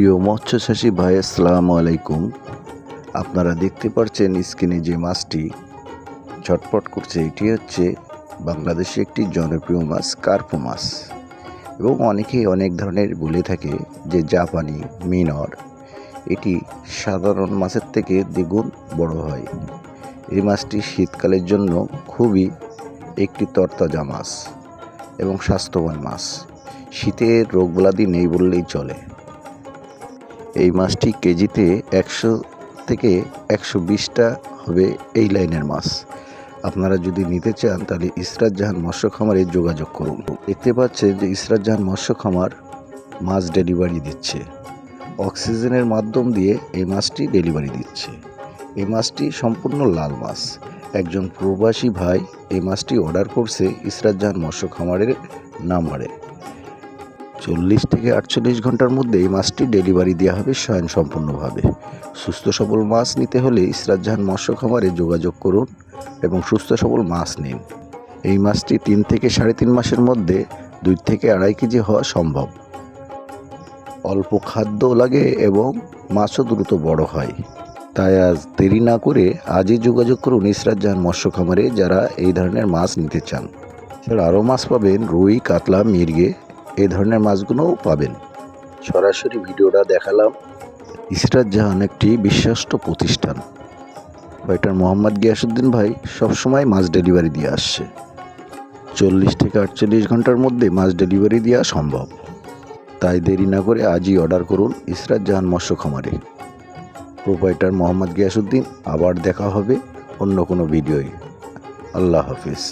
প্রিয় মৎস্যচাষী ভাই, আসসালামু আলাইকুম। আপনারা দেখতে পাচ্ছেন স্ক্রিনে যে মাছটি ঝটপট করছে, এটি হচ্ছে বাংলাদেশে একটি জনপ্রিয় মাছ, কার্পো মাছ। এবং অনেকেই অনেক ধরনের বলে থাকে যে জাপানি মিনর, এটি সাধারণ মাছের থেকে দ্বিগুণ বড় হয়। এই মাছটি শীতকালের জন্য খুবই একটি তরতাজা মাছ এবং স্বাস্থ্যবান মাছ। শীতের রোগব্যাধি নেই বললেই চলে। এই মাছটি কেজিতে একশো থেকে একশো বিশটা হবে এই লাইনের মাছ। আপনারা যদি নিতে চান, তাহলে ইসরাত জাহান মৎস্য খামারে যোগাযোগ করুন। দেখতে পাচ্ছেন যে ইসরাত জাহান মৎস্য খামার মাছ ডেলিভারি দিচ্ছে। অক্সিজেনের মাধ্যম দিয়ে এই মাছটি ডেলিভারি দিচ্ছে। এই মাছটি সম্পূর্ণ লাল মাছ। একজন প্রবাসী ভাই এই মাছটি অর্ডার করছে ইসরাত জাহান মৎস্য খামারের নাম্বারে। চল্লিশ থেকে আটচল্লিশ ঘণ্টার মধ্যে এই মাছটি ডেলিভারি দেওয়া হবে স্বয়ং সম্পূর্ণভাবে সুস্থ সবল মাছ নিতে হলে ইসরাত জাহান মৎস্য খামারে যোগাযোগ করুন এবং সুস্থ সবল মাছ নিন। এই মাছটি তিন থেকে সাড়ে তিন মাসের মধ্যে দুই থেকে আড়াই কেজি হওয়া সম্ভব। অল্প খাদ্য লাগে এবং মাছও দ্রুত বড় হয়। তাই আজ দেরি না করে আজই যোগাযোগ করুন ইসরাত জাহান মৎস্য খামারে যারা এই ধরনের মাছ নিতে চান। এছাড়া আরও মাছ পাবেন রুই, কাতলা, মির্গে এই ধরনের মাছগুলোও পাবেন। সরাসরি ভিডিওটা দেখালাম। ইসরাত জাহান একটি বিশ্বস্ত প্রতিষ্ঠান। ভাইটার মোহাম্মদ গিয়াসুদ্দিন ভাই সবসময় মাছ ডেলিভারি দিয়ে আসছে। চল্লিশ থেকে আটচল্লিশ ঘণ্টার মধ্যে মাছ ডেলিভারি দেওয়া সম্ভব। তাই দেরি না করে আজই অর্ডার করুন ইসরাত জাহান মৎস্য খামারে। প্রোপাইটার মোহাম্মদ গিয়াসুদ্দিন আবার দেখা হবে অন্য কোনো ভিডিওয়। আল্লাহ হাফিজ।